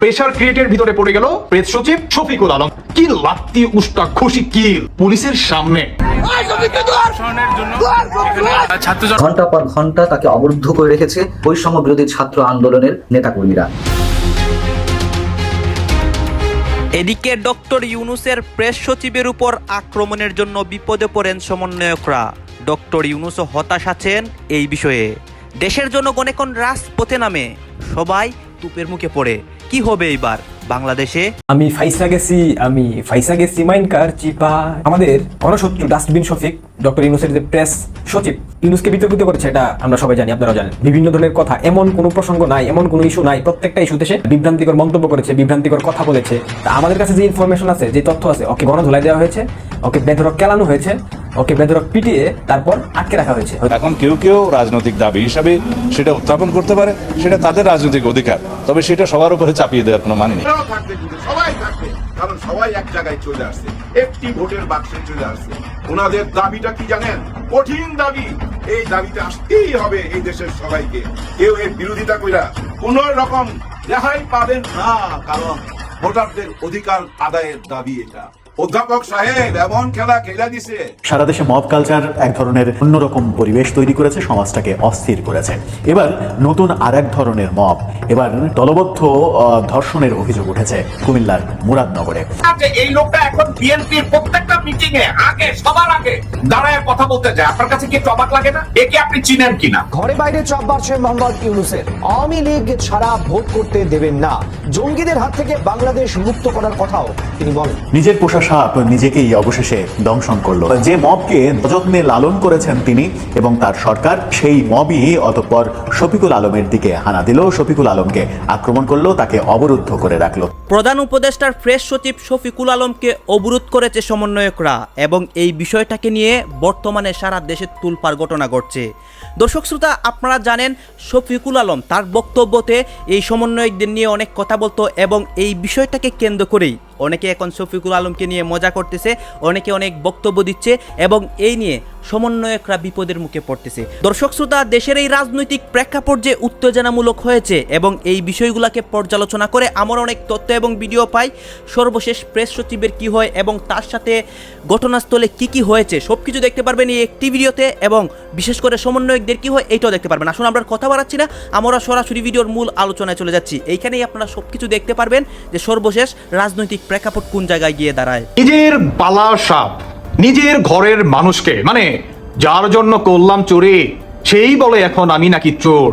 Pressure ক্রিয়েটের ভিতরে পড়ে গেল প্রেস সচিব শফিকুল আলম। কি লাত্তি উস্তা খুশি কিল পুলিশের সামনে। জন্য ঘণ্টা পর ঘণ্টা তাকে অবরুদ্ধ করে রেখেছে বৈষম্য বিরোধী ছাত্র আন্দোলনের নেতাকর্মীরা। এদিকে ডক্টর ইউনুসের প্রেস সচিবের উপর আক্রমণের জন্য বিপদে পড়েন সমন্বয়করা। ডক্টর ইউনুসও হতাশ আছেন এই বিষয়ে। দেশের জনগণ এখন রাজপথে নামে। সবাই তুপের মুখে পড়ে। কি হবে এইবার? বাংলাদেশে? আমি ফাইসা গেছি, আমি ফাইসা গেছি মাইনকার চিপা। আমাদের গণশত্রু ডাস্টবিন শফিক, ডক্টর ইউনুসের যে প্রেস সচিব, ইউনুসকে বিতর্কিত করেছে, এটা আমরা সবাই জানি আপনারা জানেন। বিভিন্ন ধরনের কথা, এমন কোনো প্রসঙ্গ নাই, এমন কোনো ইস্যু নাই, প্রত্যেকটা ইস্যুতে সে বিভ্রান্তিকর মন্তব্য করেছে, বিভ্রান্তিকর কথা বলেছে। তা আমাদের কাছে যে ইনফরমেশন আছে, যে তথ্য আছে, ওকে গণধোলাই দেওয়া হয়েছে, ওকে বেধরক কেলানো হয়েছে ওকে বেধরক পিটিয়ে তারপর আটকে রাখা হয়েছে। এখন কেউ কেউ রাজনৈতিক দাবি হিসাবে সেটা উত্থাপন করতে পারে সেটা তাদের রাজনৈতিক অধিকার তবে সেটা সবার উপরে চাপিয়ে দেওয়ার কোনো মানে নেই। সবাই থাকবে কারণ সবাই এক জায়গায় চলে আসছে একটি ভোটের বাক্সে চলে আসছে। ওনাদের দাবিটা কি জানেন? কঠিন দাবি। এই দাবিতে আসতেই হবে এই দেশের সবাইকে। কেউ এর বিরোধিতা কইরা কোন রকম রেহাই পাবেন না কারণ ভোটারদের অধিকার আদায়ের দাবি এটা। অধ্যাপক সাহেব এমন খেলা খেলা দিছে। সারা দেশে মব কালচার এক ধরনের অন্যরকম পরিবেশ তৈরি করেছে সমাজটাকে অস্থির করেছে। এবার নতুন আর এক ধরনের মব এবার দলবদ্ধ ধর্ষণের অভিযোগ উঠেছে কুমিল্লার মুরাদনগরে। এই লোকটা এখন বিএনপির প্রত্যেকটা মিটিং এ আগে সবার আগে দাঁড়ায় কথা বলতে যায়। আপনার কাছে কি অবাক লাগে না? একে আপনি চিনেন কিনা? ঘরে বাইরে চাপ বাড়ছে মোহাম্মদ ইউনুসের। আওয়ামী লীগ ছাড়া ভোট করতে দেবেন না। জঙ্গিদের হাত থেকে বাংলাদেশ মুক্ত করার কথাও তিনি বলেন। নিজের পোষা সাপ নিজেকেই অবশেষে দংশন করল। যে মবকে যত্নে লালন করেছেন তিনি এবং তার সরকার সেই মবই অতঃপর শফিকুল আলমের দিকে হানা দিল। শফিকুল আলমকে আক্রমণ করল তাকে অবরুদ্ধ করে রাখল। প্রধান উপদেষ্টার প্রেস সচিব শফিকুল আলমকে অবরোধ করেছে সমন্বয়করা এবং এই বিষয়টাকে নিয়ে বর্তমানে সারা দেশে তুলপার ঘটনা ঘটছে। দর্শক শ্রোতা আপনারা জানেন শফিকুল আলম তার বক্তব্যতে এই সমন্বয়কদের নিয়ে অনেক কথা বলতো এবং এই বিষয়টাকে কেন্দ্র করেই অনেকে এখন শফিকুল আলমকে নিয়ে মজা করতেছে, অনেকে অনেক বক্তব্য দিচ্ছে এবং এই নিয়ে সমন্বয়করা বিপদের মুখে পড়তেছে। দর্শক শ্রোতা, দেশের এই রাজনৈতিক প্রেক্ষাপট যে উত্তেজনামূলক হয়েছে এবং এই বিষয়গুলোকে পর্যালোচনা করে আমার অনেক তথ্য এবং ভিডিও পাই, সর্বশেষ প্রেস সচিবের কি হয় এবং তার সাথে ঘটনাস্থলে কি কি হয়েছে সব কিছু দেখতে পারবেন এই একটি ভিডিওতে এবং বিশেষ করে সমন্বয়কদের কি হয় এইটাও দেখতে পারবেন। আসুন আমরা কথা বাড়াচ্ছি না, আমরা সরাসরি ভিডিওর মূল আলোচনায় চলে যাচ্ছি। এইখানেই আপনারা সব কিছু দেখতে পারবেন যে সর্বশেষ রাজনৈতিক প্রেক্ষাপট কোন জায়গায় গিয়ে দাঁড়ায়? নিজের পালা সাপ, নিজের ঘরের মানুষকে মানে যার জন্য করলাম চোরে, সেই বলে এখন আমি নাকি চোর।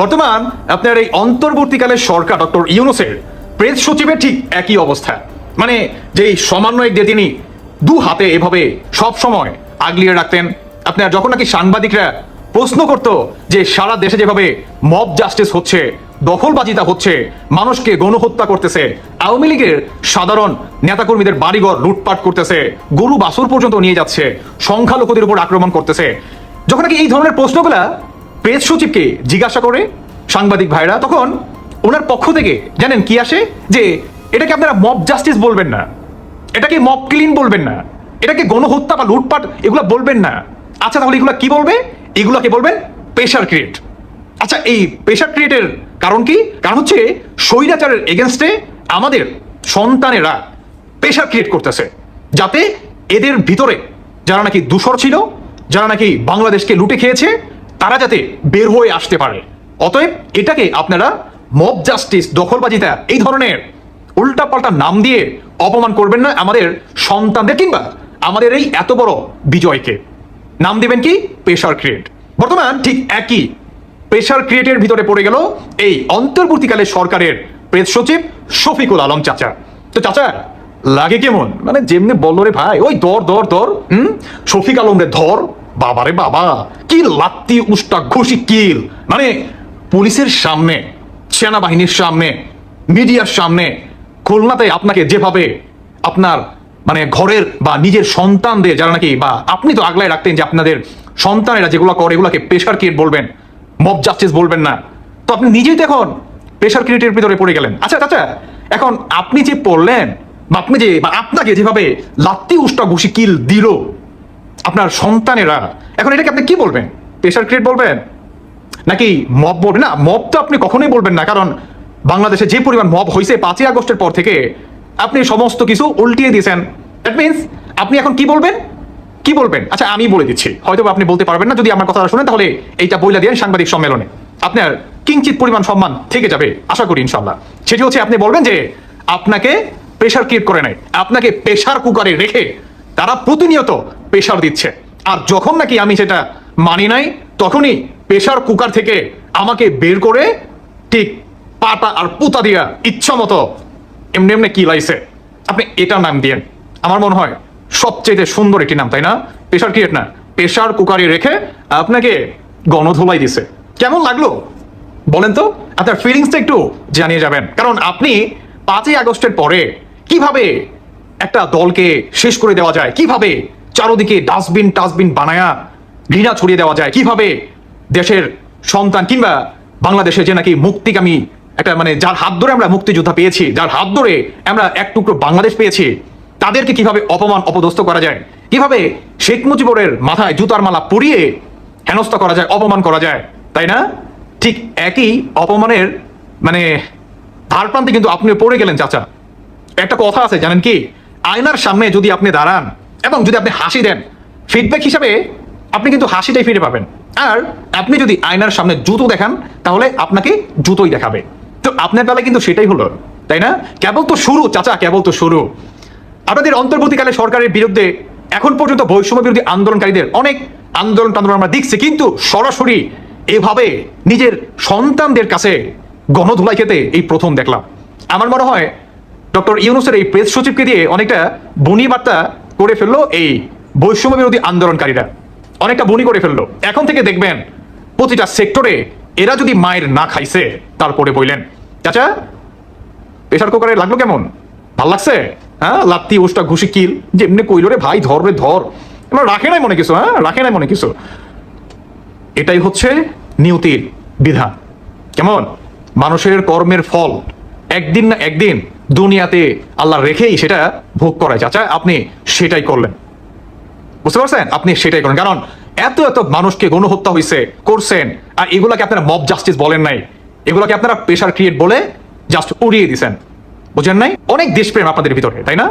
বর্তমান আপনার এই অন্তর্বর্তীকালে সরকার ডক্টর ইউনুসের প্রেস সচিবের ঠিক একই অবস্থা। মানে যেই সমন্বয়কদের তিনি দু হাতে এভাবে সব সময় আগলিয়ে রাখতেন, আপনার যখন নাকি সাংবাদিকরা প্রশ্ন করতো যে সারা দেশে যেভাবে মব জাস্টিস হচ্ছে দখলবাজিতা হচ্ছে, মানুষকে গণহত্যা করতেছে, আওয়ামী লীগের সাধারণ নেতাকর্মীদের বাড়িঘর লুটপাট করতেছে, গরু বাছুর পর্যন্ত নিয়ে যাচ্ছে, সংখ্যালঘুদের উপর আক্রমণ করতেছে। যখন নাকি এই ধরনের প্রশ্নগুলা প্রেস সচিবকে জিজ্ঞাসা করে সাংবাদিক ভাইরা, তখন ওনার পক্ষ থেকে জানেন কি আসে? যে এটাকে আপনারা মব জাস্টিস বলবেন না, এটাকে মব ক্লিন বলবেন না, এটাকে গণহত্যা বা লুটপাট এগুলো বলবেন না। আচ্ছা তাহলে এগুলো কি বলবে? এগুলোকে বলবেন প্রেশার ক্রিয়েট আচ্ছা এই প্রেশার ক্রিয়েটের কারণ কি? কারণ হচ্ছে স্বৈরাচারের এগেনস্টে আমাদের সন্তানেরা প্রেশার ক্রিয়েট করতেছে। যাতে এদের ভিতরে যারা নাকি দূষর ছিল, যারা নাকি বাংলাদেশকে লুটে খেয়েছে, তারা যাতে বের হয়ে আসতে পারে। অতএব এটাকে আপনারা মব জাস্টিস দখলবাজিতা, এই ধরনের উল্টাপাল্টা নাম দিয়ে অপমান করবেন না আমাদের সন্তানদের কিংবা আমাদের এই এত বড় বিজয়কে। নাম দেবেন কি? প্রেশার ক্রিয়েট বর্তমান ঠিক একই প্রেশার ক্রিয়েটের ভিতরে পড়ে গেল এই অন্তর্বর্তীকালে সরকারের প্রেস সচিব শফিকুল আলম চাচা। তো চাচা, লাগে কেমন? মানে যেমনি বলল রে ভাই, ওই দর দর দর হুম? শফিক আলম রে ধর বাবারে বাবা, কি লাত্তি উষ্টা ঘুষি কিল। মানে পুলিশের সামনে, সেনাবাহিনীর সামনে, মিডিয়ার সামনে, খুলনাতে আপনাকে যেভাবে আপনার মানে ঘরের বা নিজের সন্তানদের যারা নাকি বা আপনি তো আগলায় রাখতেন যে আপনাদের সন্তানেরা যেগুলো করে, এগুলোকে প্রেশার ক্রিয়েট বলবেন মব জাস্টিস বলবেন না। তো আপনি নিজেই তো এখন প্রেশার ক্রিয়েটের ভিতরে পড়ে গেলেন। আচ্ছা আচ্ছা এখন আপনি যে পড়লেন বা আপনি যে বা আপনাকে যেভাবে লাত্তি উষ্টা ঘুষি কিল দিল আপনার সন্তানেরা, এখন এটাকে আপনি কি বলবেন? প্রেশার ক্রিয়েট বলবেন? নাকি মব বলবেন? না মব তো আপনি কখনোই বলবেন না, কারণ বাংলাদেশে যে পরিমাণ মব হয়েছে পাঁচই আগস্টের পর থেকে, আপনি সমস্ত কিছু উল্টিয়ে দিয়েছেন। দ্যাট মিনস আপনি এখন কি বলবেন? কি বলবেন? আচ্ছা আমি বলে দিচ্ছি। হয়তো আপনি বলতে পারবেন না, যদি আমার কথা শুনেন, তাহলে এইটা বইলা দিয়ে সাংবাদিক সম্মেলনে। আপনার কিঞ্চিত পরিমাণ সম্মান থেকে যাবে, আশা করি ইনশাল্লাহ সেটি হচ্ছে, আপনি বলবেন যে আপনাকে প্রেশার ক্রিয়েট করে নেয়, আপনাকে প্রেশার কুকারে রেখে তারা প্রতিনিয়ত প্রেশার দিচ্ছে। আর যখন নাকি আমি সেটা মানি নাই, তখনই প্রেশার কুকার থেকে আমাকে বের করে ঠিক পাটা আর পুতা দিয়া ইচ্ছা মতো এমনি এমনি কি লাইছে আপনি এটার নাম দিয়েন। আমার মনে হয় সবচেয়ে সুন্দর একটি নাম, তাই না? প্রেশার ক্রিয়েট না প্রেশার কুকারে রেখে আপনাকে গণধোলাই দিছে। কেমন লাগল? বলেন তো, আপনার ফিলিংসটা একটু জানিয়ে যাবেন। কারণ আপনি পাঁচই আগস্টের পরে কীভাবে একটা দলকে শেষ করে দেওয়া যায়, কীভাবে চারোদিকে ডাস্টবিন টাস্টবিন বানায়া ঘৃণা ছড়িয়ে দেওয়া যায়, কীভাবে দেশের সন্তান কিংবা বাংলাদেশে যে নাকি মুক্তিকামী একটা মানে যার হাত ধরে আমরা মুক্তিযোদ্ধা পেয়েছি, যার হাত ধরে আমরা এক টুকরো বাংলাদেশ পেয়েছি তাদেরকে কীভাবে অপমান অপদস্থ করা যায়? কীভাবে শেখ মুজিবুরের মাথায় জুতার মালা পরিয়ে হেনস্থা করা যায়, অপমান করা যায়? তাই না? ঠিক একই অপমানের মানে ধার প্রান্তে কিন্তু আপনি পড়ে গেলেন, চাচা। একটা কথা আছে, জানেন কি? আয়নার সামনে যদি আপনি দাঁড়ান এবং যদি আপনি হাসি দেন ফিডব্যাক হিসাবে আপনি কিন্তু হাসিটাই ফিরে পাবেন। আর আপনি যদি আয়নার সামনে জুতো দেখান, তাহলে আপনাকে জুতোই দেখাবে। তো আপনার বেলায় কিন্তু সেটাই হলো, তাই না? কেবল তো শুরু, চাচা, কেবল তো শুরু। আপনাদের অন্তর্বর্তীকালে সরকারের বিরুদ্ধে এখন পর্যন্ত বৈষম্য বিরোধী আন্দোলনকারীদের অনেক আন্দোলন টান্দোলন আমরা দেখছি, কিন্তু সরাসরি এভাবে নিজের সন্তানদের কাছে গণধুলাই খেতে এই প্রথম দেখলাম। আমার মনে হয় ডক্টর ইউনুসের এই প্রেস সচিবকে দিয়ে অনেকটা বনি বার্তা করে ফেলল এই বৈষম্য বিরোধী আন্দোলনকারীরা। অনেকটা বনি করে ফেলল। এখন থেকে দেখবেন প্রতিটা সেক্টরে এরা যদি মায়ের না খাইছে, তারপরে বললেন চাচা প্রেশার কুকারে লাগল কেমন? ভালো লাগছে? হ্যাঁ লাত্তি ওষ্টা ঘুষি, কিল যেমনি কইল রে, ভাই, ধর রে, ধর। এবার রাখে নাই মনে কিছু হ্যাঁ? রাখে নাই মনে কিছু। এটাই হচ্ছে নিয়তির বিধান। কেমন? মানুষের কর্মের ফল একদিন না একদিন দুনিয়াতে আল্লাহ রেখেই সেটা ভোগ করায়। চাচা, আপনি সেটাই করলেন। বুঝতে পারছেন? আপনি সেটাই করেন কারণ এত এত মানুষকে গণহত্যা হয়েছে করছেন, আর এগুলাকে আপনারা মব জাস্টিস বলেন নাই। এগুলাকে আপনারা প্রেশার ক্রিয়েট বলে জাস্ট উড়িয়ে দিছেন। বুঝেন নাই? অনেক দেশপ্রেম আপনাদের ভিতরে, তাই না?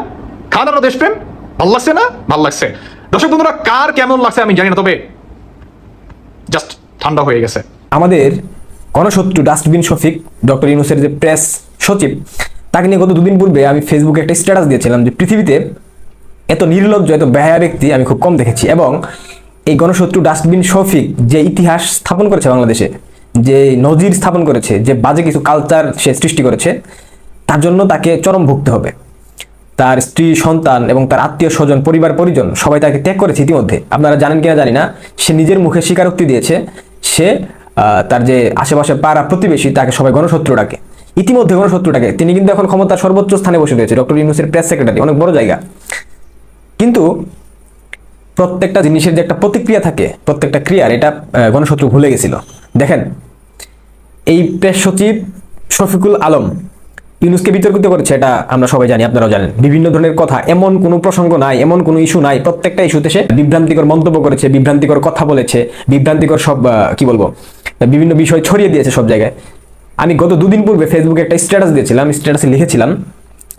খাদারও দেশপ্রেম? ভালো লাগছে না? ভালো লাগছে। দর্শক বন্ধুরা, কার কেমন লাগছে আমি জানি না, তবে জাস্ট ঠান্ডা হয়ে গেছে। আমাদের গণশত্রু ডাস্টবিন শফিক, ডক্টর ইউনুসের যে প্রেস সচিব, তাকে নিয়ে গত দুদিন পূর্বে আমি ফেসবুকে একটা স্ট্যাটাস দিয়েছিলাম যে পৃথিবীতে এত নির্লজ্জ, এত বেহায়া ব্যক্তি আমি খুব কম দেখেছি এবং এই গণশত্রু ডাস্টবিন শফিক যে ইতিহাস স্থাপন করেছে বাংলাদেশে, যে নজির স্থাপন করেছে, যে বাজে কিছু কালচার সে সৃষ্টি করেছে তার জন্য তাকে চরম ভুগতে হবে। তার স্ত্রী, সন্তান এবং তার আত্মীয় স্বজন, পরিবার, পরিজন সবাই তাকে ত্যাগ করেছে ইতিমধ্যে। আপনারা জানেন কিনা জানি না, সে নিজের মুখে স্বীকারোক্তি দিয়েছে। সে তার যে আশেপাশে পাড়া প্রতিবেশী তাকে সবাই গণশত্রু ডাকে। ইতিমধ্যে গণশত্রু ডাকে। তিনি কিন্তু এখন ক্ষমতার সর্বোচ্চ স্থানে বসে রয়েছে। ডক্টর ইউনুসের প্রেস সেক্রেটারি, অনেক বড় জায়গা। কিন্তু প্রত্যেকটা জিনিসের যে একটা প্রতিক্রিয়া থাকে, প্রত্যেকটা ক্রিয়ার, এটা গণশত্রু ভুলে গেছিল। দেখেন, এই প্রেস সচিব শফিকুল আলম ইউনুসকে বিতর্কিত করেছে, এটা আমরা সবাই জানি, আপনারাও জানেন। বিভিন্ন ধরনের কথা, এমন কোনো প্রসঙ্গ নাই, এমন কোনো ইস্যু নাই, প্রত্যেকটা ইস্যুতে সে বিভ্রান্তিকর মন্তব্য করেছে, বিভ্রান্তিকর কথা বলেছে, বিভ্রান্তিকর সব কি বলব, বিভিন্ন বিষয় ছড়িয়ে দিয়েছে সব জায়গায়। আমি গত দুদিন পূর্বে ফেসবুকে একটা স্ট্যাটাস দিয়েছিলাম, স্ট্যাটাসে লিখেছিলাম,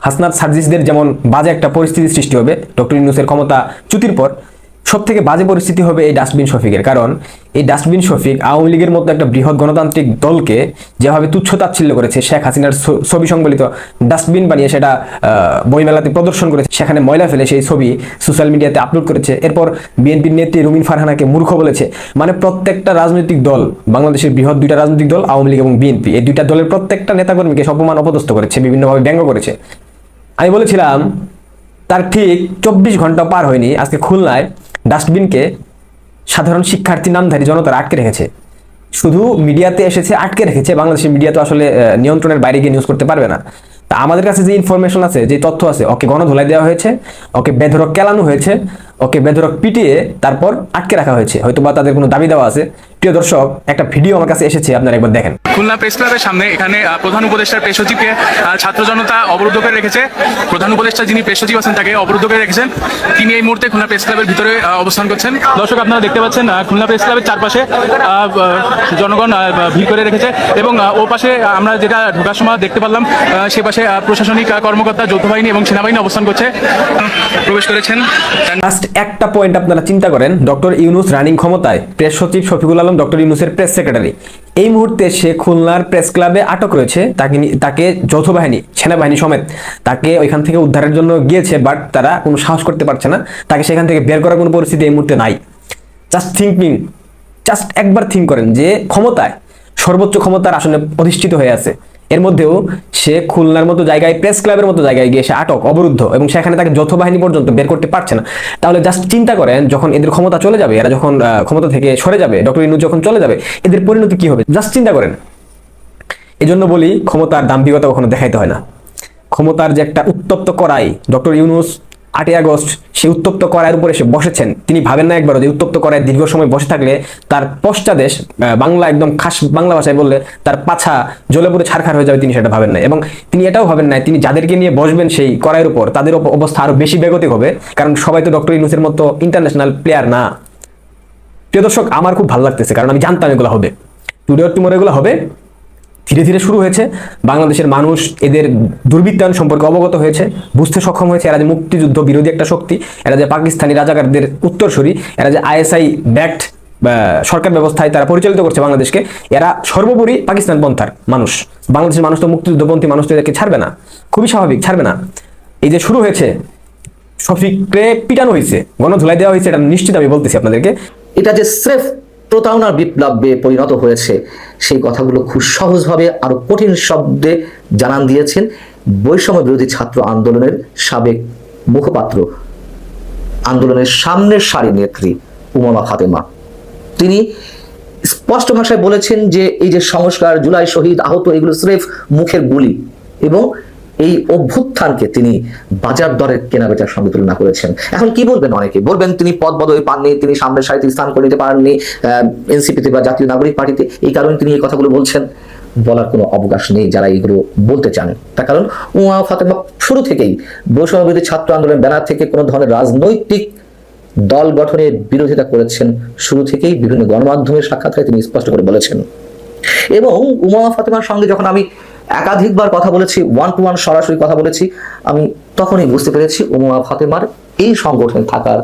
হাসনাত সার্জিসদের যেমন বাজে একটা পরিস্থিতি সৃষ্টি হবে, ডক্টর ইউনুসের ক্ষমতা চ্যুতির পর সব থেকে বাজে পরিস্থিতি হবে এই ডাস্টবিন শফিকের। কারণ এই ডাস্টবিন শফিক আওয়ামী লীগের মতো একটা বৃহৎ গণতান্ত্রিক দলকে যেভাবে তুচ্ছ তাচ্ছিল্য করেছে, শেখ হাসিনার ছবি সংবলিত ডাস্টবিন বানিয়ে সেটা বইমেলাতে প্রদর্শন করেছে, সেখানে ময়লা ফেলে সেই ছবি সোশ্যাল মিডিয়াতে আপলোড করেছে। এরপর বিএনপির নেত্রী রুমিন ফারহানাকে মূর্খ বলেছে। মানে প্রত্যেকটা রাজনৈতিক দল, বাংলাদেশের বৃহৎ দুইটা রাজনৈতিক দল, আওয়ামী লীগ এবং বিএনপি, এই দুইটা দলের প্রত্যেকটা নেতাকর্মীকে অপমান অপদস্থ করেছে বিভিন্নভাবে ব্যঙ্গ করেছে। আমি বলেছিলাম, তার ঠিক চব্বিশ ঘণ্টা পার হয়নি, আজকে খুলনায় ডাস্টবিনকে সাধারণ শিক্ষার্থী নামধারী জনতারা আটকে রেখেছে। শুধু মিডিয়াতে এসেছে, আটকে রেখেছে। বাংলাদেশের মিডিয়া তো আসলে নিয়ন্ত্রণের বাইরে গিয়ে নিউজ করতে পারবে না। তা আমাদের কাছে যে ইনফরমেশন আছে, যে তথ্য আছে, ওকে গণধোলাই দেওয়া হয়েছে, ওকে বেধরক কেলানো হয়েছে, ওকে বেধরক পিটিয়ে তারপর আটকে রাখা হয়েছে। হয়তো বা তাদের কোনো দাবি দেওয়া আছে। প্রিয় দর্শক একটা ভিডিও আমার কাছে এসেছে আপনারা একবার দেখেন। খুলনা প্রেস ক্লাবের সামনে এখানে প্রধান উপদেষ্টার প্রেস সচিবকে ছাত্র জনতা অবরুদ্ধ করে রেখেছে। প্রধান উপদেষ্টা যিনি প্রেস সচিব আছেন তাকে অবরুদ্ধ করে রেখেছেন। তিনি এই মুহূর্তে খুলনা প্রেস ক্লাবের ভিতরে অবস্থান করছেন। দর্শক আপনারা দেখতে পাচ্ছেন খুলনা প্রেস ক্লাবের চারপাশে জনগণ ভিড় করে রেখেছে এবং ও পাশে আমরা যেটা ঢোকার সময় দেখতে পারলাম সে পাশে প্রশাসনিক কর্মকর্তা যৌথ বাহিনী এবং সেনাবাহিনী অবস্থান করছে। প্রবেশ করেছেন। লাস্ট একটা পয়েন্ট আপনারা চিন্তা করেন ডক্টর ইউনুস রানিং ক্ষমতায় প্রেস সচিব শফিকুল আলম ডক্টর ইউনুসের প্রেস সেক্রেটারি এই মুহূর্তে সে খুলনার প্রেস ক্লাবে আটক রয়েছে। তাকে তাকে যৌথ বাহিনী, সেনাবাহিনী সমেত তাকে ওইখান থেকে উদ্ধারের জন্য গিয়েছে বাট তারা কোনো সাহস করতে পারছে না। তাকে সেখান থেকে বের করার কোনো পরিস্থিতি এই মুহূর্তে নাই। জাস্ট থিঙ্কিং জাস্ট একবার থিঙ্ক করেন যে ক্ষমতায় সর্বোচ্চ ক্ষমতার আসনে প্রতিষ্ঠিত হয়ে আছে। এর মধ্যেও সে খুলনার মতো জায়গায় প্রেস ক্লাবের মতো জায়গায় গিয়ে সে আটক, অবরুদ্ধ এবং সেখানে তাকে যৌথ বাহিনী পর্যন্ত বের করতে পারছে না। তাহলে জাস্ট চিন্তা করেন, যখন এদের ক্ষমতা চলে যাবে, এরা যখন ক্ষমতা থেকে সরে যাবে ডক্টর ইনু যখন চলে যাবে, এদের পরিণতি কি হবে? জাস্ট চিন্তা করেন। এজন্য বলি, ক্ষমতার দাম্ভিকতা কখনো দেখাইতে হয় না। ক্ষমতার যে একটা উত্তপ্ত করাই ডক্টর ইউনুস আটই আগস্ট সেই উত্তপ্ত করার উপরে সে বসেছেন। তিনি ভাবেন না একবারও যে উত্তপ্ত করায় দীর্ঘ সময় বসে থাকলে তার পশ্চাদেশ বাংলা একদম খাস বাংলা ভাষায় বললে তার পাছা জ্বলে পুরো ছারখার হয়ে যাবে তিনি সেটা ভাবেন না এবং তিনি এটাও ভাবেন না তিনি যাদেরকে নিয়ে বসবেন সেই করাইয়ের উপর, তাদের অব- অবস্থা আরও বেশি বেগতিক হবে। কারণ সবাই তো ডক্টর ইউনুসের মতো ইন্টারন্যাশনাল প্লেয়ার না। প্রিয় দর্শক, আমার খুব ভালো লাগতেছে, কারণ আমি জানতাম এগুলো হবে। টুডে টুমোর এগুলো হবে। ধীরে ধীরে শুরু হয়েছে। বাংলাদেশের মানুষ এদের দুর্বৃত্তায়ন সম্পর্কে অবগত হয়েছে, বুঝতে সক্ষম হয়েছে। এরা যে মুক্তিযুদ্ধ বিরোধী একটা শক্তি, এরা যে পাকিস্তানি রাজাকারদের উত্তরসূরি, এরা যে আইএসআই ব্যাট সরকার ব্যবস্থায় তারা পরিচালিত করছে বাংলাদেশকে, এরা সর্বোপরি পাকিস্তান পন্থার মানুষ। বাংলাদেশের মানুষ তো মুক্তিযুদ্ধপন্থী মানুষ তো এদেরকে ছাড়বে না। খুবই স্বাভাবিক, ছাড়বে না। এই যে শুরু হয়েছে শফিককে পিটানো হয়েছে, গণধুলাই দেওয়া হয়েছে, এটা নিশ্চিত আমি বলতেছি আপনাদেরকে। এটা যে স্রেফ প্রতারণার বিপ্লবে পরিণত হয়েছে। সেই কথাগুলো খুব সহজভাবে আরও কঠিন শব্দে জানান দিয়েছেন বৈষম্য বিরোধী ছাত্র আন্দোলনের সাবেক মুখপাত্র, আন্দোলনের সামনের সারি নেত্রী উমামা ফাতেমা। তিনি স্পষ্ট ভাষায় বলেছেন যে, এই যে সংস্কার, জুলাই শহীদ আহত, এগুলো স্রেফ মুখের গুলি এবং এই অভ্যুত্থানকে তিনি বাজার দরের কেনাবেচার সঙ্গে তুলনা করেছেন। এখন কি বলবেন অনেকে? বলবেন তিনি পদ বদলে পাননি, তিনি সামনের সারিতে স্থান করে নিতে পারেননি এনসিপিতে বা জাতীয় নাগরিক পার্টিতে। এই কারণে তিনি এই কথাগুলো বলছেন। বলার কোনো অবকাশ নেই যারা এগুলো বলতে চান। তার কারণ, উমা ফাতেমা শুরু থেকেই বৈষম্য ছাত্র আন্দোলন ব্যানার থেকে কোনো ধরনের রাজনৈতিক দল গঠনের বিরোধিতা করেছেন। শুরু থেকেই বিভিন্ন গণমাধ্যমের সাক্ষাৎকারে তিনি স্পষ্ট করে বলেছেন। এবং উমা ফাতেমার সঙ্গে যখন আমি একাধিকবার কথা বলেছি ওয়ান টু ওয়ান সরাসরি কথা বলেছি। আমি তখনই বুঝতে পেরেছি উমা ফাতেমার এই সংগঠনে থাকার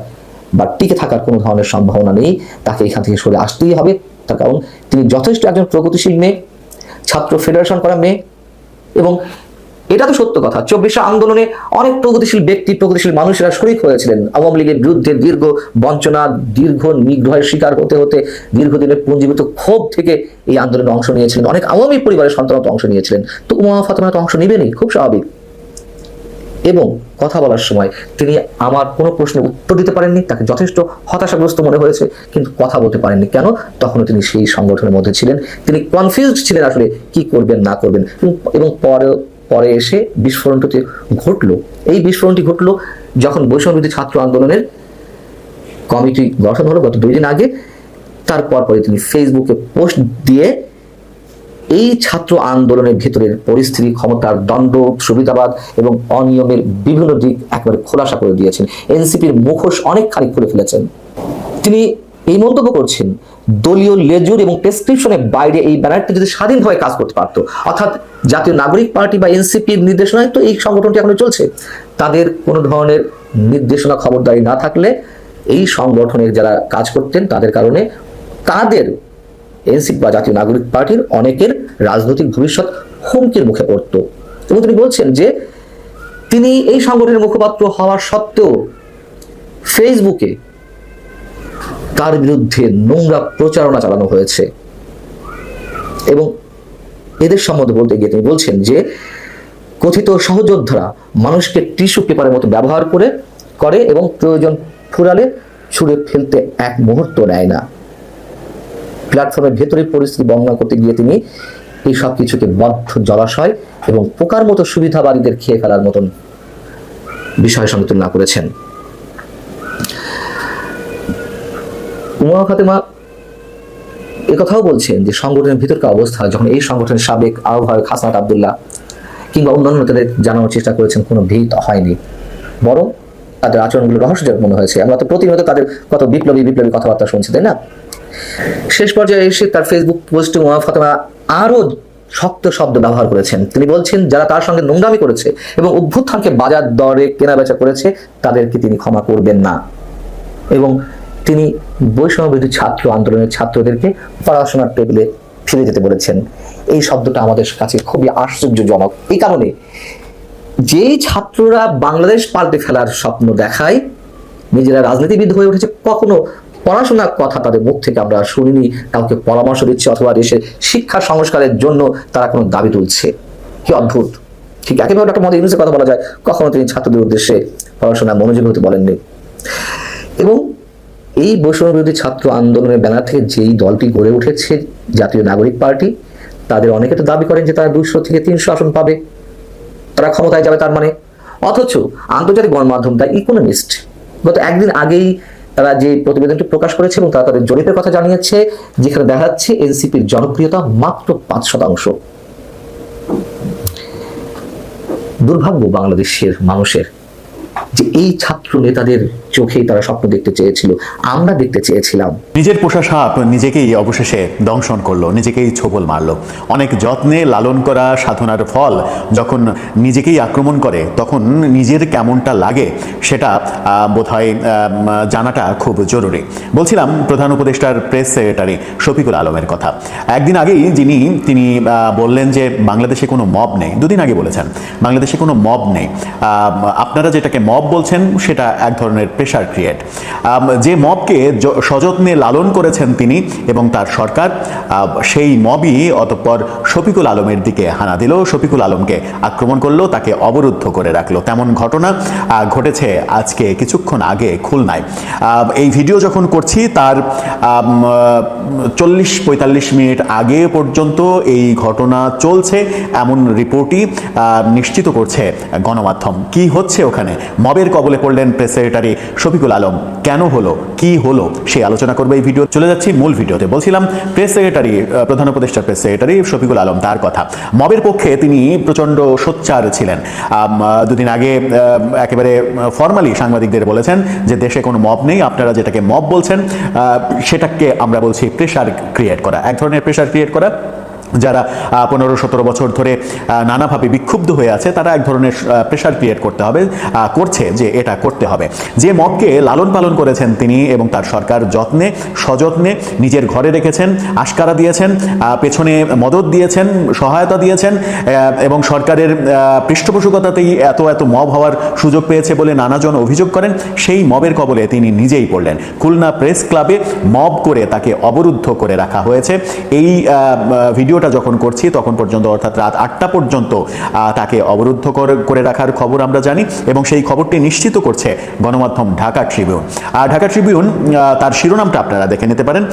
বা টিকে থাকার কোনো ধরনের সম্ভাবনা নেই। তাকে এখান থেকে সরে আসতেই হবে। তার কারণ তিনি যথেষ্ট একজন প্রগতিশীল মেয়ে, ছাত্র ফেডারেশন করা মেয়ে এবং এটা তো সত্য কথা। চব্বিশে আন্দোলনে অনেক প্রগতিশীল ব্যক্তি, প্রগতিশীল মানুষেরা শরিক হয়েছিলেন। আওয়ামী লীগের বিরুদ্ধে দীর্ঘ বঞ্চনা, দীর্ঘ নিগ্রহের শিকার হতে হতে দীর্ঘদিনের পুঞ্জীভূত ক্ষোভ থেকে এই আন্দোলনে অংশ নিয়েছিলেন। অনেক আওয়ামী পরিবারের সন্তান তো অংশ নিয়েছিলেন। তো উমা ফাতেমা তো অংশ নেবেনই, খুব স্বাভাবিক। এবং কথা বলার সময় তিনি আমার কোনো প্রশ্নের উত্তর দিতে পারেননি, তাকে যথেষ্ট হতাশাগ্রস্ত মনে হয়েছে, কিন্তু কথা বলতে পারেননি। কেন? তখনও তিনি সেই সংগঠনের মধ্যে ছিলেন। তিনি কনফিউজ ছিলেন আসলে কি করবেন, না করবেন। এবং পরে পরে এসে বিস্ফোরণটি ঘটলো, এই বিস্ফোরণটি ঘটলো যখন বৈষম্যবিরোধী ছাত্র আন্দোলনের কমিটি গঠন হলো গত দুই দিন আগে। তারপর পরে তিনি ফেসবুকে পোস্ট দিয়ে এই ছাত্র আন্দোলনের ভিতরের পরিস্থিতি, ক্ষমতার দণ্ড, সুবিধাবাদ এবং অনিয়মের বিভিন্ন দিক একবারে খোলাসা করে দিয়েছেন। এনসিপির মুখোশ অনেক অনেকখানি খুলে ফেলেছেন। তিনি এই মন্তব্য করছেন দলীয় লেজুর এবং প্রেসক্রিপশনের বাইরে এই ব্যানারটি যদি স্বাধীনভাবে কাজ করতে পারতো, অর্থাৎ জাতীয় নাগরিক পার্টি বা এনসিপির নির্দেশনায় তো এই সংগঠনটি এখনও চলছে, তাদের কোনো ধরনের নির্দেশনা খবরদারি না থাকলে এই সংগঠনের যারা কাজ করতেন তাদের কারণে তাদের এনসিপি বা জাতীয় নাগরিক পার্টির অনেকের রাজনৈতিক ভবিষ্যৎ হুমকির মুখে পড়তো। এবং তিনি বলছেন যে তিনি এই সংগঠনের মুখপাত্র হওয়ার সত্ত্বেও ফেসবুকে তার বিরুদ্ধে নোংরা প্রচারণা চালানো হয়েছে? এবং এদের সম্বন্ধে বলতে গিয়ে তিনি বলছেন যে, কথিত সহযোদ্ধারা মানুষকে টিস্যু পেপারের মতো ব্যবহার করে করে এবং প্রয়োজন ফুরালে ছুঁড়ে ফেলতে এক মুহূর্ত নেয় না। প্ল্যাটফর্মের ভেতরে পরিস্থিতি বর্ণনা করতে গিয়ে তিনি এই সব কিছুকে বদ্ধ জলাশয় এবং পোকার মতো সুবিধাবাদীদের খেয়ে ফেলার মতন বিষয় সঙ্গে তুলনা করেছেন। উমা ফাতেমা এই কথাও বলছেন যে সংগঠনের ভিতরকার অবস্থা, যখন এই সংগঠনের সাবেক আহ্বায়ক হাসনাত আবদুল্লাহ কিংবা অন্যান্য নেতাদের জানানোর চেষ্টা করেছেন, কোনো ভিত হয়নি। বরং তাদের আচরণগুলো রহস্যজনক মনে হয়েছে। আমরা তো প্রতিনিয়ত তাদের কত বিপ্লবী বিপ্লবী কথাবার্তা শুনছি, তাই না? শেষ পর্যায়ে এসে তার ফেসবুক পোস্টে মোয়া ফাতেমা আরও শক্ত শব্দ ব্যবহার করেছেন। তিনি বলছেন, যারা তার সঙ্গে নোংরামি করেছে এবং অভ্যুত্থানকে বাজার দরে কেনাবেচা করেছে, তাদেরকে তিনি ক্ষমা করবেন না। এবং তিনি বৈষম্য বিরোধী ছাত্র আন্দোলনের ছাত্রদেরকে পড়াশোনার টেবিলে ফিরে যেতে বলেছেন। এই শব্দটা আমাদের কাছে খুবই আশ্চর্যজনক। এই কারণে যেই ছাত্ররা বাংলাদেশ পাল্টে ফেলার স্বপ্ন দেখায়, নিজেরা রাজনীতিবিদ হয়ে উঠেছে, কখনো পড়াশোনার কথা তাদের মুখ থেকে আমরা শুনিনি, কাউকে পরামর্শ দিচ্ছে অথবা দেশের শিক্ষা সংস্কারের জন্য তারা কোনো দাবি তুলছে। কি অদ্ভুত! ঠিক একইভাবে ডক্টর মোহাম্মদ ইউনুসের কথা বলা যায়, কখনো তিনি ছাত্রদের উদ্দেশ্যে পড়াশোনা মনোযোগী হতে বলেননি। এবং এই বৈষম্য বিরোধী ছাত্র আন্দোলনের ব্যানার থেকে যেই দলটি গড়ে উঠেছে, জাতীয় নাগরিক পার্টি, তাদের অনেকে তো দাবি করেন যে তারা দুশো থেকে তিনশো আসন পাবে। তারা ক্ষমতায় যাবে তার মানে। অথচ আন্তর্জাতিক গণমাধ্যম দ্য ইকোনমিস্ট গত একদিন আগেই তারা যে প্রতিবেদনটি প্রকাশ করেছে এবং তারা তাদের জরিপের কথা জানিয়েছে, যেখানে দেখা যাচ্ছে এনসিপির জনপ্রিয়তা মাত্র পাঁচ শতাংশ। দুর্ভাগ্য বাংলাদেশের মানুষের। যে এই ছাত্র নেতাদের চোখেই তারা স্বপ্ন দেখতে চেয়েছিল, আমরা দেখতে চেয়েছিলাম। নিজের পোষা সাপ নিজেকেই অবশেষে দংশন করল, নিজেকেই ছোবল মারলো। অনেক যত্নে লালন করা সাধনার ফল যখন নিজেকেই আক্রমণ করে, তখন নিজের কেমনটা লাগে সেটা বোধ হয় জানাটা খুব জরুরি। বলছিলাম প্রধান উপদেষ্টার প্রেস সেক্রেটারি শফিকুল আলমের কথা। একদিন আগেই যিনি, তিনি বললেন যে বাংলাদেশে কোনো মব নেই। দুদিন আগে বলেছেন, বাংলাদেশে কোনো মব নেই। আপনারা যেটাকে মব বলছেন, সেটা এক ধরনের প্রেশার ক্রিয়েট যে মবকে সযত্নে লালন করেছেন তিনি এবং তার সরকার সেই মবই অতঃপর শফিকুল আলমের দিকে হানা দিল। শফিকুল আলমকে আক্রমণ করল, তাকে অবরুদ্ধ করে রাখল। তেমন ঘটনা ঘটেছে আজকে কিছুক্ষণ আগে খুলনায়। এই ভিডিও যখন করছি, তার চল্লিশ পঁয়তাল্লিশ মিনিট আগে পর্যন্ত এই ঘটনা চলছে, এমন রিপোর্টই নিশ্চিত করছে গণমাধ্যম। কি হচ্ছে ওখানে? মবের কবলে পড়লেন প্রেস সেক্রেটারি শফিকুল আলম। কেন হলো? কি হলো? সেই আলোচনা করবে এই ভিডিও। চলে যাচ্ছি মূল ভিডিওতে। বলছিলাম প্রেস সেক্রেটারি প্রধান উপদেষ্টা প্রেস সেক্রেটারি শফিকুল আলম, তার কথা। মবের পক্ষে তিনি প্রচণ্ড সোচ্চার ছিলেন। দুদিন আগে একেবারে ফর্মালি সাংবাদিকদের বলেছেন যে দেশে কোনো মব নেই, আপনারা যেটাকে মব বলছেন সেটাকে আমরা বলছি প্রেশার ক্রিয়েট করা। এক ধরনের প্রেশার ক্রিয়েট করা। যারা পনেরো সতেরো বছর ধরে নানাভাবে বিক্ষুব্ধ হয়ে আছে তারা এক ধরনের প্রেশার ক্রিয়েট করতে হবে করছে যে এটা করতে হবে। যে মবকে লালন পালন করেছেন তিনি এবং তার সরকার যত্নে সযত্নে নিজের ঘরে রেখেছেন আশকারা দিয়েছেন পেছনে মদত দিয়েছেন সহায়তা দিয়েছেন এবং সরকারের পৃষ্ঠপোষকতাতেই এত এত মব হওয়ার সুযোগ পেয়েছে বলে নানাজন অভিযোগ করেন সেই মবের কবলে তিনি নিজেই পড়লেন। খুলনা প্রেস ক্লাবে মব করে তাকে অবরুদ্ধ করে রাখা হয়েছে। এই আহ, ভিডিওটা যখন করছি, তখন পর্যন্ত অর্থাৎ রাত আটটা পর্যন্ত তাকে অবরুদ্ধ করে- রাখার খবর আমরা জানি এবং সেই খবরটি নিশ্চিত করছে গণমাধ্যম ঢাকা ট্রিবিউন। আর ঢাকা ট্রিবিউন তার শিরোনামটা আপনারা দেখে নিতে পারেন।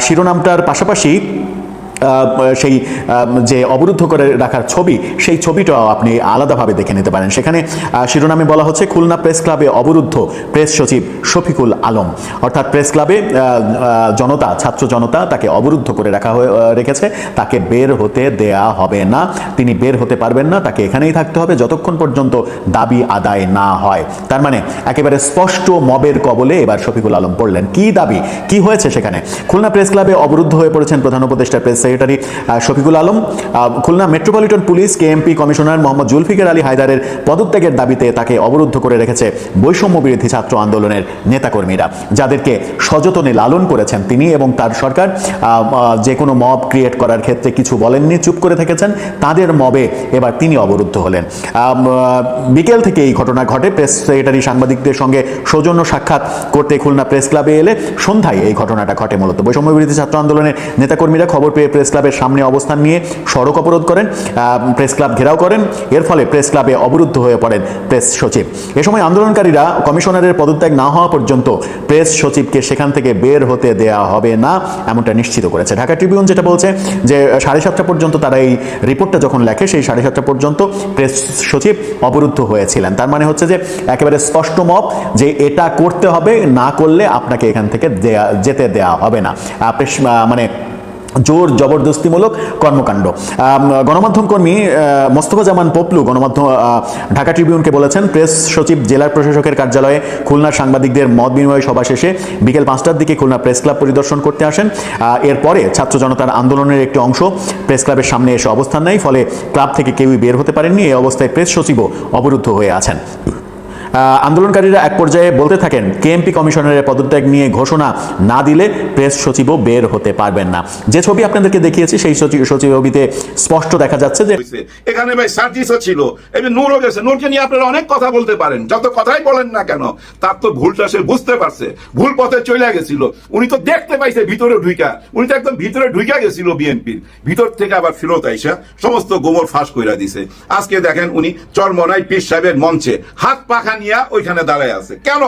শিরোনামটার পাশাপাশি সেই যে অবরুদ্ধ করে রাখার ছবি, সেই ছবিটাও আপনি আলাদাভাবে দেখে নিতে পারেন। সেখানে শিরোনামে বলা হচ্ছে খুলনা প্রেস ক্লাবে অবরুদ্ধ প্রেস সচিব শফিকুল আলম। অর্থাৎ প্রেস ক্লাবে জনতা, ছাত্র জনতা তাকে অবরুদ্ধ করে রাখা হয়ে- রেখেছে। তাকে বের হতে দেয়া হবে না। তিনি বের হতে পারবেন না। তাকে এখানেই থাকতে হবে যতক্ষণ পর্যন্ত দাবি আদায় না হয়। তার মানে একেবারে স্পষ্ট মবের কবলে এবার শফিকুল আলম পড়লেন। কি দাবি? কি হয়েছে সেখানে? খুলনা প্রেস ক্লাবে অবরুদ্ধ হয়ে পড়েছেন প্রধান উপদেষ্টা press secretary Shafiqul Alam. Khulna metropolitan police KMP commissioner Mohammad Zulfiqar Ali হায়দারের পদত্যাগের দাবিতে তাকে অবরুদ্ধ করে রেখেছে বৈষম্য বিরোধী ছাত্র আন্দোলনের নেতাকর্মীরা, যাদেরকে সযতনে লালন করেছেন তিনি এবং তার সরকার। যে কোনো মব ক্রিয়েট করার ক্ষেত্রে কিছু বলেননি, চুপ করে থেকেছেন। তাদের মবে এবার তিনি অবরুদ্ধ হলেন। বিকেল থেকে এই ঘটনা ঘটে। প্রেস সেক্রেটারি সাংবাদিকদের সঙ্গে সৌজন্য সাক্ষাৎ করতে খুলনা প্রেস ক্লাবে এলে সন্ধ্যায় এই ঘটনাটা ঘটে মূলত। বৈষম্য বিরোধী ছাত্র আন্দোলনের নেতাকর্মীরা খবর পেয়ে প্রেস ক্লাবের সামনে অবস্থান নিয়ে সড়ক অবরোধ করেন প্রেস ক্লাব ঘেরাও করেন, এর ফলে প্রেস ক্লাবে অবরুদ্ধ হয়ে পড়েন প্রেস সচিব। এ সময় আন্দোলনকারীরা কমিশনারের পদত্যাগ না হওয়া পর্যন্ত প্রেস সচিবকে সেখান থেকে বের হতে দেয়া হবে না, এমনটা নিশ্চিত করেছে। ঢাকা ট্রিবিউন যেটা বলছে যে সাড়ে সাতটা পর্যন্ত তারা এই রিপোর্টটা যখন লেখে, সেই সাড়ে সাতটা পর্যন্ত প্রেস সচিব অবরুদ্ধ হয়েছিলেন। তার মানে হচ্ছে যে, একেবারে স্পষ্ট মত যে এটা করতে হবে, না করলে আপনাকে এখান থেকে দেয়া, যেতে দেয়া হবে না। প্রেস- মানে জোর জবরদস্তিমূলক কর্মকাণ্ড। গণমাধ্যম কর্মী মোস্তফা জামান পপলু গণমাধ্যম ঢাকা ট্রিবিউনকে বলেছেন, প্রেস সচিব জেলার প্রশাসকের কার্যালয়ে খুলনার সাংবাদিকদের মত বিনিময় সভা শেষে বিকেল পাঁচটার দিকে খুলনা প্রেস ক্লাব পরিদর্শন করতে আসেন। এরপরে ছাত্র জনতার আন্দোলনের একটি অংশ প্রেস ক্লাবের সামনে এসে অবস্থান নেয়, ফলে ক্লাব থেকে কেউই বের হতে পারেননি। এই অবস্থায় প্রেস সচিবও অবরুদ্ধ হয়ে আছেন। আন্দোলনকারীরা এক পর্যায়ে বলতে থাকেন, কেএমপি কমিশনারের পদত্যাগ নিয়ে ঘোষণা না দিলে প্রেস সচিবও বের হতে পারবেন না। যে ছবি আপনাদেরকে দেখিয়েছি, সেই সচি- ছবিতে স্পষ্ট দেখা যাচ্ছে যে এখানে ভাই সার্জিসও ছিল। যে নূরও গেছে নূরকে নিয়ে আপনারা অনেক কথা বলতে পারেন। যত কথাই বলেন না কেন, তার তো ভুলটা সে বুঝতে পারছে। ভুল পথে চলে গেছিল। উনি তো দেখতে পাইছে ভিতরে ঢুইকা। উনি তো একদম ভিতরে ঢুইকা গেছিল বিএনপির। ভিতর থেকে আবার ফেরত আইসা সমস্ত গোমর ফাঁস কইরা দিছে। আজকে দেখেন উনি চরমনাই পীর সাহেবের মঞ্চে হাত পাখা নিয়ে ওইখানে দাঁড়ায় আছে। কেন?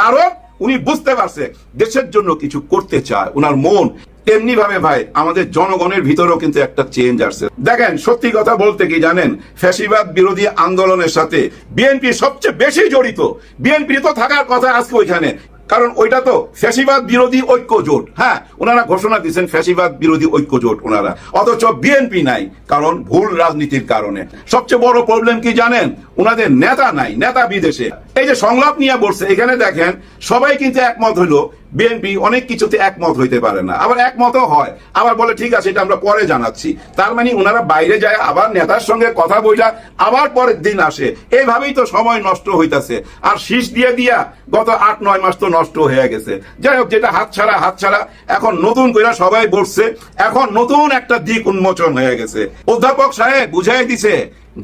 কারণ উনি বুঝতে পারছে, দেশের জন্য কিছু করতে চায়। ওনার মন তেমনি ভাবে ভাই, আমাদের জনগণের ভিতরেও কিন্তু একটা চেঞ্জ আসছে। দেখেন, সত্যি কথা বলতে কি জানেন? ফ্যাসিবাদ বিরোধী আন্দোলনের সাথে বিএনপি সবচেয়ে বেশি জড়িত। বিএনপি তো থাকার কথা আজকে ওইখানে। কারণ ওইটা তো ফ্যাসিবাদ বিরোধী ঐক্য জোট। হ্যাঁ ওনারা ঘোষণা দিয়েছেন ফ্যাসিবাদ বিরোধী ঐক্য জোট ওনারা। অথচ বিএনপি নাই, কারণ ভুল রাজনীতির কারণে। সবচেয়ে বড় প্রবলেম কি জানেন? ওনাদের নেতা নাই, নেতা বিদেশে। এই যে সংলাপ নিয়ে বলছে এখানে দেখেন, সবাই কিন্তু একমত হইল বিএনপি অনেক কিছুতে একমত হইতে পারে না। আবার একমতও হয়। আবার বলে, ঠিক আছে, এটা আমরা পরে জানাচ্ছি। তার মানে ওনারা বাইরে যায়, আবার নেতার সঙ্গে কথা বইলা আবার পরের দিন আসে। এইভাবেই তো সময় নষ্ট হইতাছে। আর শীষ দিয়ে দিয়া গত আট, নয় মাস তো নষ্ট হয়ে গেছে। যাই হোক, যেটা হাত ছাড়া হাত ছাড়া। এখন নতুন করে সবাই বসছে। এখন নতুন একটা দিক উন্মোচন হয়ে গেছে। অধ্যাপক সাহেব বুঝাই দিছে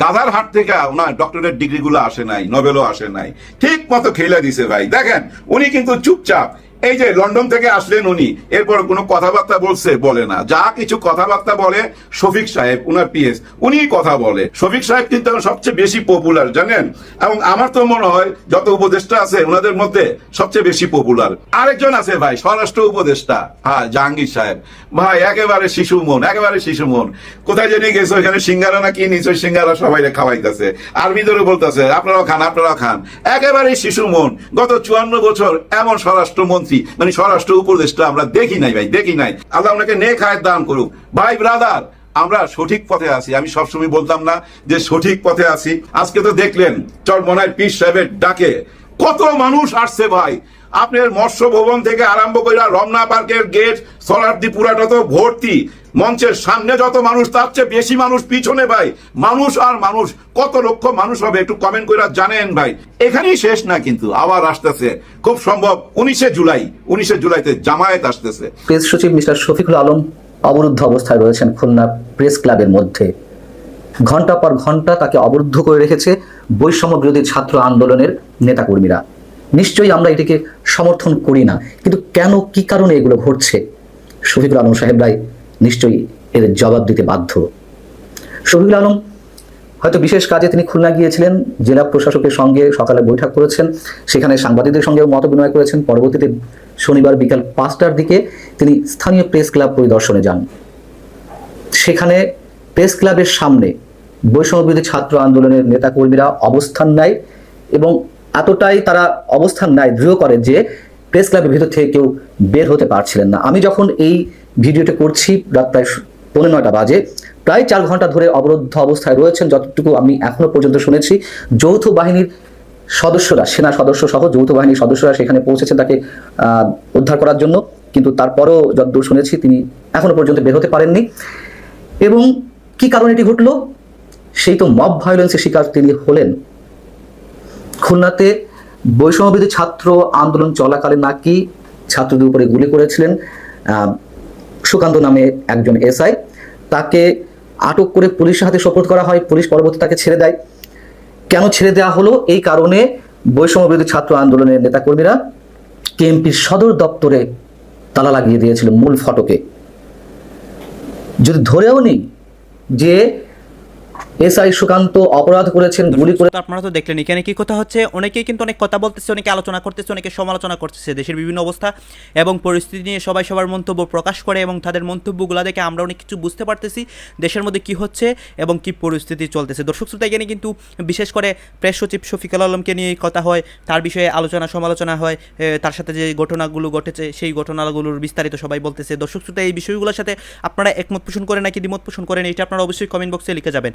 গাধার হাট থেকে ওনার ডক্টরেট ডিগ্রি গুলো আসে নাই নোবেলও আসে নাই। ঠিক মতো খেলে দিছে ভাই। দেখেন, উনি কিন্তু চুপচাপ এই যে লন্ডন থেকে আসলেন উনি, এরপর কোনো কথাবার্তা বলছে, বলে না। যা কিছু কথাবার্তা বলে শফিক সাহেব, উনার পিএস উনি কথা বলে। শফিক সাহেব কিন্তু সবচেয়ে বেশি পপুলার জানেন? এবং আমার তো মনে হয় যত উপদেষ্টা আছে ওনাদের মধ্যে সবচেয়ে বেশি পপুলার আরেকজন আছে ভাই, স্বরাষ্ট্র উপদেষ্টা। হ্যাঁ জাহাঙ্গীর সাহেব। ভাই, একেবারে শিশু মন, একেবারে শিশু মন। কোথায় জেনে গেছো এখানে সিঙ্গারা নাকি নিচে সিঙ্গারা সবাই খাওয়াইতেছে। আর্মি ধরে বলতেছে, আপনারাও খান আপনারাও খান। একেবারে শিশু মন। গত চুয়ান্ন বছর এমন স্বরাষ্ট্রমন্ত্রী মানে স্বরাষ্ট্র উপদেষ্টা আমরা দেখি নাই ভাই, দেখি নাই। আল্লাহ ওনাকে নে খায় দান করুক। ভাই ব্রাদার আমরা সঠিক পথে আছি। আমি সবসময় বলতাম না যে সঠিক পথে আছি। আজকে তো দেখলেন, চরমনায় পীর সাহেবের ডাকে কত মানুষ আসছে ভাই। আপনার মৎস্য ভবন থেকে আরম্ভ করে রমনা পার্কের গেট সরারদি পুরাটা তো ভর্তি মঞ্চের সামনে যত মানুষ, তার চেয়ে বেশি মানুষ পিছনে ভাই। মানুষ আর মানুষ, কত লক্ষ মানুষ হবে একটু কমেন্ট করে জানেন ভাই। এখানেই শেষ না কিন্তু, আবার আসতেছে। খুব সম্ভব, উনিশে জুলাই, উনিশে জুলাইতে জামায়াত আসতেছে। প্রেস সচিব মিস্টার শফিকুল আলম অবরুদ্ধ অবস্থায় রয়েছেন খুলনা প্রেস ক্লাবের মধ্যে। ঘণ্টা পর ঘণ্টা তাকে অবরুদ্ধ করে রেখেছে বৈষম্য বিরোধী ছাত্র আন্দোলনের নেতাকর্মীরা। নিশ্চয়ই আমরা এটিকে সমর্থন করি না। কিন্তু কেন, কি কারণে এগুলো ঘটছে? শফিকুল আলম সাহেবরাই নিশ্চয়ই এদের জবাব দিতে বাধ্য। শফিকুল আলম, হয়তো বিশেষ কাজে তিনি খুলনা গিয়েছিলেন, জেলা প্রশাসকের সঙ্গে সকালে বৈঠক করেছেন, সেখানে সাংবাদিকদের সঙ্গে মত বিনিময় করেছেন, পরবর্তীতে শনিবার বিকাল পাঁচটার দিকে তিনি স্থানীয় প্রেস ক্লাব পরিদর্শনে যান। সেখানে প্রেস ক্লাবের সামনে বৈষম্যবিরোধী ছাত্র আন্দোলনের নেতাকর্মীরা অবস্থান নেয় এবং এতটাই তারা অবস্থান নেয়, দৃঢ় করে যে প্রেস ক্লাবের ভিতর থেকে কেউ বের হতে পারছিলেন না। আমি যখন এই ভিডিওটা করছি রাত প্রায় পৌনে নয়টা বাজে, প্রায় চার ঘণ্টা ধরে অবরুদ্ধ অবস্থায় রয়েছেন যতটুকু আমি এখনও পর্যন্ত শুনেছি। যৌথ বাহিনীর সদস্যরা, সেনা সদস্য সহ যৌথ বাহিনীর সদস্যরা সেখানে পৌঁছেছেন তাকে উদ্ধার করার জন্য। কিন্তু তারপরও যতদূর শুনেছি তিনি এখনও পর্যন্ত বের হতে পারেননি। এবং কি কারণে এটি ঘটলো? সেই তো মব ভায়োলেন্সের শিকার তিনি হলেন। খুলনাতে বৈষম্যবিধি ছাত্র আন্দোলন চলাকালে নাকি ছাত্রদের উপরে গুলি করেছিলেন সুকান্ত নামে একজন এসআই। তাকে আটক করে পুলিশের হাতে সোপর্দ করা হয়, পুলিশ পরবর্তী তাকে ছেড়ে দেয়। কেন ছেড়ে দেওয়া হলো? এই কারণে বৈষম্যবিরোধী ছাত্র আন্দোলনের নেতাকর্মীরা কেএমপির সদর দপ্তরে তালা লাগিয়ে দিয়েছিল মূল ফটকে। যদি ধরেও নিই যে এসআই সুকান্ত অপরাধ করেছেন, গুলি করে আপনারা তো দেখলেন, এখানে কি কথা হচ্ছে? অনেকেই কিন্তু অনেক কথা বলতেছে, অনেকে আলোচনা করতেছে, অনেকে সমালোচনা করতেছে, দেশের বিভিন্ন অবস্থা এবং পরিস্থিতি নিয়ে সবাই সবার মন্তব্য প্রকাশ করে এবং তাদের মন্তব্যগুলো দেখে আমরা অনেক কিছু বুঝতে পারতেছি, দেশের মধ্যে কি হচ্ছে এবং কি পরিস্থিতি চলতেছে। দর্শক শ্রোতা, এখানে কিন্তু বিশেষ করে প্রেস সচিব শফিকুল আলমকে নিয়ে কথা হয়, তার বিষয়ে আলোচনা, সমালোচনা হয় তার সাথে যে ঘটনাগুলো ঘটেছে, সেই ঘটনাগুলোর বিস্তারিত সবাই বলতেছে। দর্শক শ্রোতা, এই বিষয়গুলোর সাথে আপনারা একমত পোষণ করেন নাকি দ্বিমত পোষণ করেন, এটা আপনারা অবশ্যই কমেন্ট বক্সে লিখে যাবেন।